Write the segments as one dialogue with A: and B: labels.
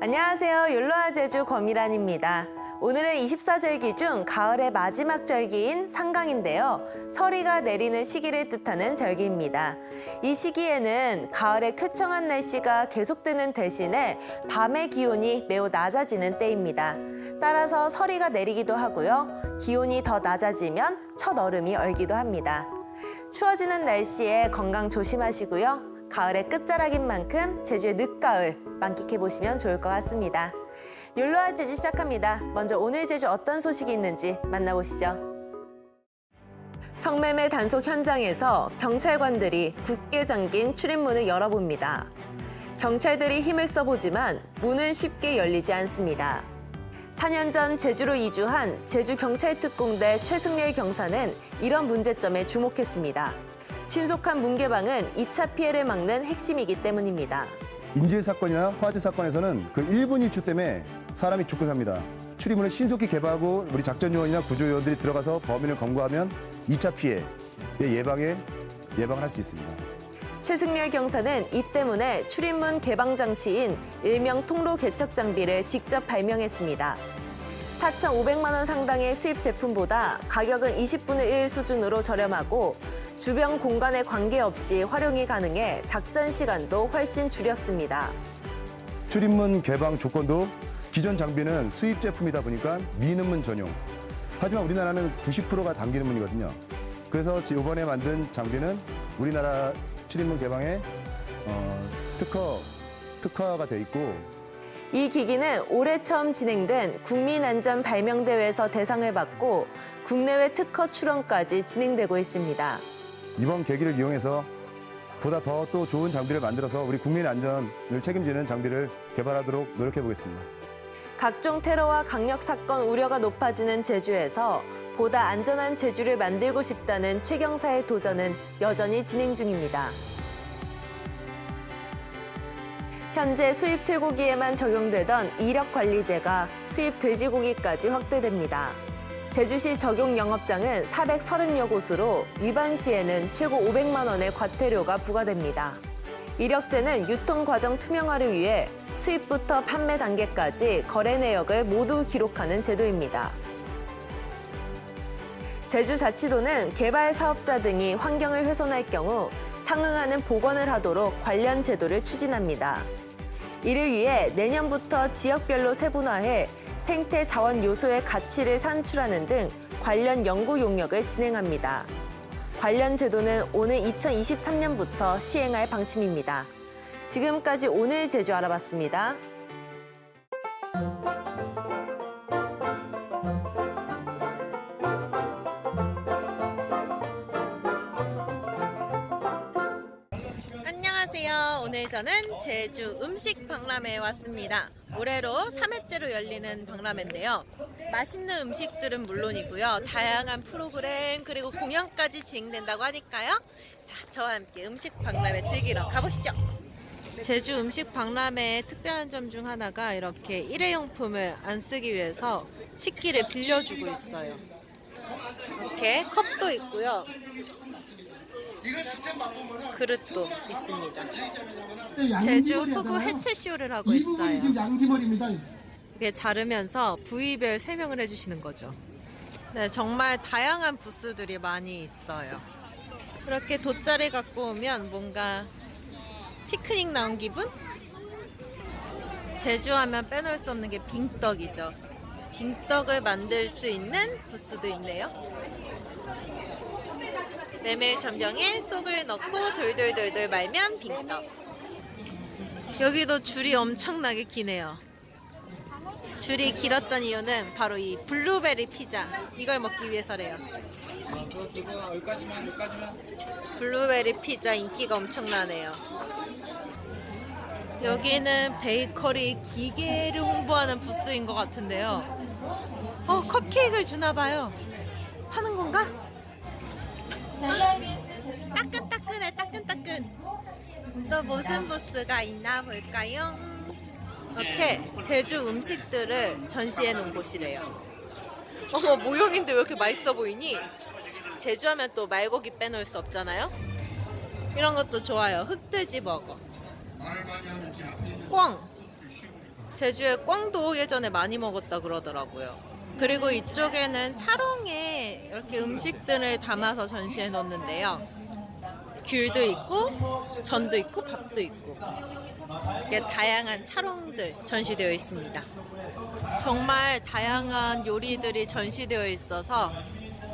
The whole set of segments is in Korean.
A: 안녕하세요. 율로아 제주 거미란입니다. 오늘은 24절기 중 가을의 마지막 절기인 상강인데요. 서리가 내리는 시기를 뜻하는 절기입니다. 이 시기에는 가을의 쾌청한 날씨가 계속되는 대신에 밤의 기온이 매우 낮아지는 때입니다. 따라서 서리가 내리기도 하고요. 기온이 더 낮아지면 첫 얼음이 얼기도 합니다. 추워지는 날씨에 건강 조심하시고요. 가을의 끝자락인 만큼 제주의 늦가을 만끽해 보시면 좋을 것 같습니다. 율로아 제주 시작합니다. 먼저 오늘 제주 어떤 소식이 있는지 만나보시죠. 성매매 단속 현장에서 경찰관들이 굳게 잠긴 출입문을 열어봅니다. 경찰들이 힘을 써보지만 문은 쉽게 열리지 않습니다. 4년 전 제주로 이주한 제주경찰특공대 최승렬 경사는 이런 문제점에 주목했습니다. 신속한 문 개방은 2차 피해를 막는 핵심이기 때문입니다.
B: 인질 사건이나 화재 사건에서는 그 1분 1초 때문에 사람이 죽고 삽니다. 출입문을 신속히 개방하고 우리 작전 요원이나 구조 요원들이 들어가서 범인을 검거하면 2차 피해 예방에 예방을 할 수 있습니다.
A: 최승렬 경사는 이 때문에 출입문 개방 장치인 일명 통로 개척 장비를 직접 발명했습니다. 4,500만 원 상당의 수입 제품보다 가격은 20분의 1 수준으로 저렴하고 주변 공간에 관계없이 활용이 가능해 작전 시간도 훨씬 줄였습니다.
B: 출입문 개방 조건도 기존 장비는 수입 제품이다 보니까 미는 문 전용. 하지만 우리나라는 90%가 당기는 문이거든요. 그래서 이번에 만든 장비는 우리나라 출입문 개방에 어, 특허 특화가 돼 있고
A: 이 기기는 올해 처음 진행된 국민안전발명대회에서 대상을 받고 국내외 특허 출원까지 진행되고 있습니다.
B: 이번 계기를 이용해서 보다 더 또 좋은 장비를 만들어서 우리 국민 안전을 책임지는 장비를 개발하도록 노력해 보겠습니다.
A: 각종 테러와 강력 사건 우려가 높아지는 제주에서 보다 안전한 제주를 만들고 싶다는 최 경사의 도전은 여전히 진행 중입니다. 현재 수입 쇠고기에만 적용되던 이력 관리제가 수입 돼지고기까지 확대됩니다. 제주시 적용 영업장은 430여 곳으로 위반 시에는 최고 500만 원의 과태료가 부과됩니다. 이력제는 유통 과정 투명화를 위해 수입부터 판매 단계까지 거래 내역을 모두 기록하는 제도입니다. 제주자치도는 개발 사업자 등이 환경을 훼손할 경우 상응하는 보건을 하도록 관련 제도를 추진합니다. 이를 위해 내년부터 지역별로 세분화해 생태 자원 요소의 가치를 산출하는 등 관련 연구 용역을 진행합니다. 관련 제도는 오는 2023년부터 시행할 방침입니다. 지금까지 오늘 제주 알아봤습니다. 안녕하세요. 오늘 저는 제주 음식 박람회에 왔습니다. 올해로 3회째로 열리는 박람회인데요. 맛있는 음식들은 물론이고요. 다양한 프로그램 그리고 공연까지 진행된다고 하니까요. 자, 저와 함께 음식 박람회 즐기러 가보시죠. 제주 음식 박람회의 특별한 점 중 하나가 이렇게 일회용품을 안 쓰기 위해서 식기를 빌려주고 있어요. 이렇게 컵도 있고요. 그릇도 있습니다. 제주 흑우 해체 쇼를 하고
C: 이 부분이
A: 있어요.
C: 지금 양지머리입니다.
A: 이게 자르면서 부위별 설명을 해주시는 거죠. 네, 정말 다양한 부스들이 많이 있어요. 이렇게 돗자리 갖고 오면 뭔가 피크닉 나온 기분? 제주하면 빼놓을 수 없는 게 빙떡이죠. 빙떡을 만들 수 있는 부스도 있네요. 메밀 전병에 쏙을 넣고 돌돌돌돌 말면 빙떡. 여기도 줄이 엄청나게 기네요. 줄이 길었던 이유는 바로 이 블루베리 피자 이걸 먹기 위해서래요. 블루베리 피자 인기가 엄청나네요. 여기는 베이커리 기계를 홍보하는 부스인 것 같은데요. 어 컵케이크를 주나 봐요. 하는 건가? 따끈따끈해 따끈따끈. 또 무슨 부스가 있나 볼까요? 이렇게 제주 음식들을 전시해 놓은 곳이래요. 어머 모형인데 왜 이렇게 맛있어 보이니? 제주하면 또 말고기 빼놓을 수 없잖아요. 이런 것도 좋아요. 흑돼지 버거. 꽝. 제주에 꽝도 예전에 많이 먹었다 그러더라고요. 그리고 이쪽에는 차롱에 이렇게 음식들을 담아서 전시해 놓는데요. 귤도 있고, 전도 있고, 밥도 있고. 이렇게 다양한 차롱들 전시되어 있습니다. 정말 다양한 요리들이 전시되어 있어서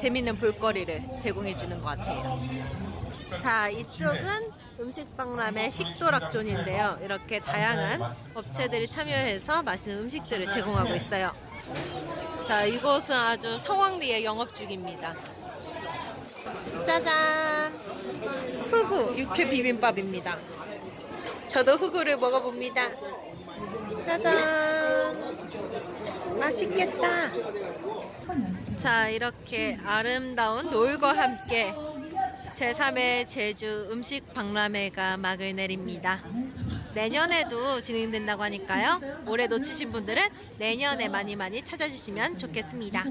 A: 재밌는 볼거리를 제공해 주는 것 같아요. 자, 이쪽은 음식박람회 식도락존인데요. 이렇게 다양한 업체들이 참여해서 맛있는 음식들을 제공하고 있어요. 자, 이곳은 아주 성황리에 영업 중입니다. 짜잔! 후구 육회 비빔밥입니다. 저도 후구를 먹어봅니다. 짜잔! 맛있겠다. 자, 이렇게 아름다운 노을과 함께 제3회 제주 음식 박람회가 막을 내립니다. 내년에도 진행된다고 하니까요. 올해 놓치신 분들은 내년에 많이 많이 찾아주시면 좋겠습니다.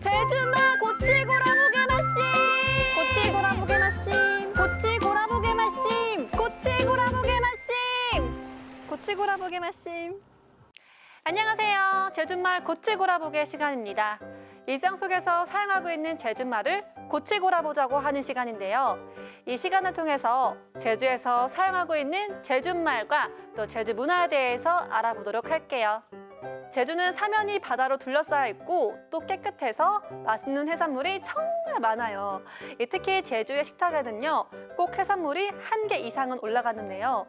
C: 제주마 고치고라무게 마심. 고치고라무게 마심. 고치고라무게 마심. 고치고라무게 마심. 고치고라무게 마심. 안녕하세요. 제주말 고치고라보게 시간입니다 일상 속에서 사용하고 있는 제주말을 고치고라보자고 하는 시간인데요 이 시간을 통해서 제주에서 사용하고 있는 제주말과 또 제주 문화에 대해서 알아보도록 할게요 제주는 사면이 바다로 둘러싸여 있고 또 깨끗해서 맛있는 해산물이 정말 많아요. 이 특히 제주의 식탁에는요, 꼭 해산물이 한 개 이상은 올라가는데요.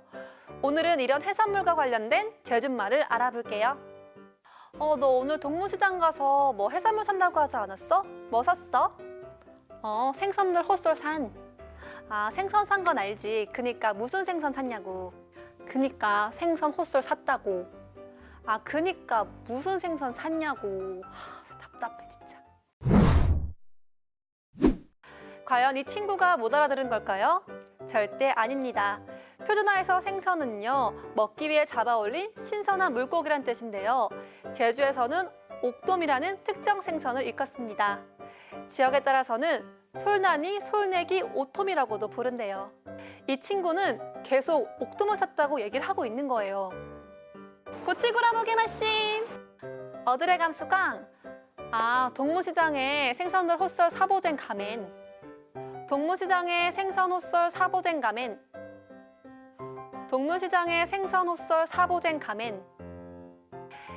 C: 오늘은 이런 해산물과 관련된 제주말을 알아볼게요. 어, 너 오늘 동문시장 가서 뭐 해산물 산다고 하지 않았어? 뭐 샀어? 어, 생선들 헛솔 산. 아, 생선 산 건 알지. 그니까 무슨 생선 샀냐고. 그니까 생선 헛솔 샀다고. 아, 그니까 무슨 생선 샀냐고. 하, 답답해 진짜. 과연 이 친구가 못 알아들은 걸까요? 절대 아닙니다. 표준화에서 생선은요, 먹기 위해 잡아올린 신선한 물고기란 뜻인데요. 제주에서는 옥돔이라는 특정 생선을 일컫습니다. 지역에 따라서는 솔난이, 솔내기, 오톰이라고도 부른대요. 이 친구는 계속 옥돔을 샀다고 얘기를 하고 있는 거예요. 고치구라보게 말씀. 어드레 감수광. 아, 동무시장에 생선들 헛설 사보쟁 가멘. 동무시장에 생선 헛설 사보쟁 가멘. 동무시장에 생선 헛설 사보쟁 가멘.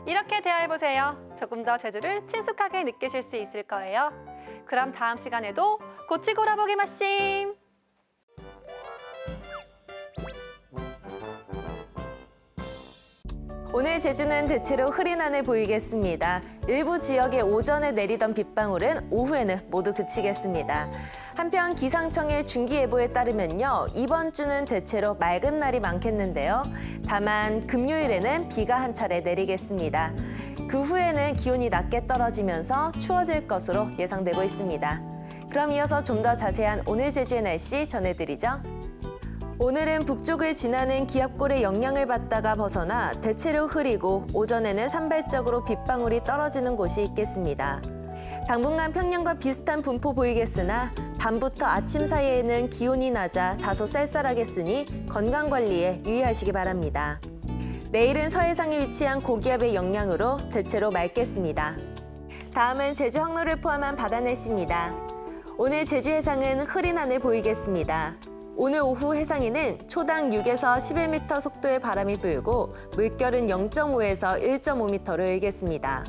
C: 이렇게 대화해보세요. 조금 더 제주를 친숙하게 느끼실 수 있을 거예요. 그럼 다음 시간에도 고치고라보게 마심.
A: 오늘 제주는 대체로 흐린 하늘 보이겠습니다. 일부 지역에 오전에 내리던 빗방울은 오후에는 모두 그치겠습니다. 한편 기상청의 중기예보에 따르면요. 이번 주는 대체로 맑은 날이 많겠는데요. 다만 금요일에는 비가 한 차례 내리겠습니다. 그 후에는 기온이 낮게 떨어지면서 추워질 것으로 예상되고 있습니다. 그럼 이어서 좀 더 자세한 오늘 제주의 날씨 전해드리죠. 오늘은 북쪽을 지나는 기압골의 영향을 받다가 벗어나 대체로 흐리고 오전에는 산발적으로 빗방울이 떨어지는 곳이 있겠습니다. 당분간 평년과 비슷한 분포 보이겠으나 밤부터 아침 사이에는 기온이 낮아 다소 쌀쌀하겠으니 건강 관리에 유의하시기 바랍니다. 내일은 서해상에 위치한 고기압의 영향으로 대체로 맑겠습니다. 다음은 제주 항로를 포함한 바다 날씨입니다. 오늘 제주 해상은 흐린 하늘 보이겠습니다. 오늘 오후 해상에는 초당 6에서 11m 속도의 바람이 불고 물결은 0.5에서 1.5m로 일겠습니다.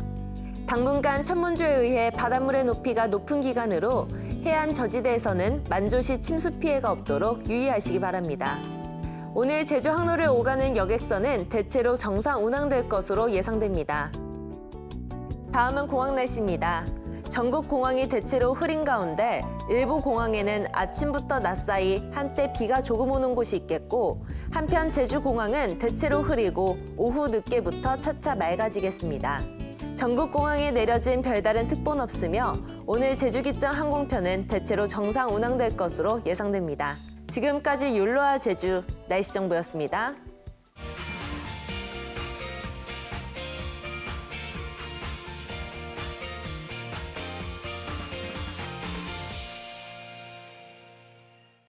A: 당분간 천문조에 의해 바닷물의 높이가 높은 기간으로 해안 저지대에서는 만조시 침수 피해가 없도록 유의하시기 바랍니다. 오늘 제주 항로를 오가는 여객선은 대체로 정상 운항될 것으로 예상됩니다. 다음은 공항 날씨입니다. 전국 공항이 대체로 흐린 가운데 일부 공항에는 아침부터 낮 사이 한때 비가 조금 오는 곳이 있겠고 한편 제주 공항은 대체로 흐리고 오후 늦게부터 차차 맑아지겠습니다. 전국 공항에 내려진 별다른 특보는 없으며 오늘 제주 기점 항공편은 대체로 정상 운항될 것으로 예상됩니다. 지금까지 율로와 제주 날씨 정보였습니다.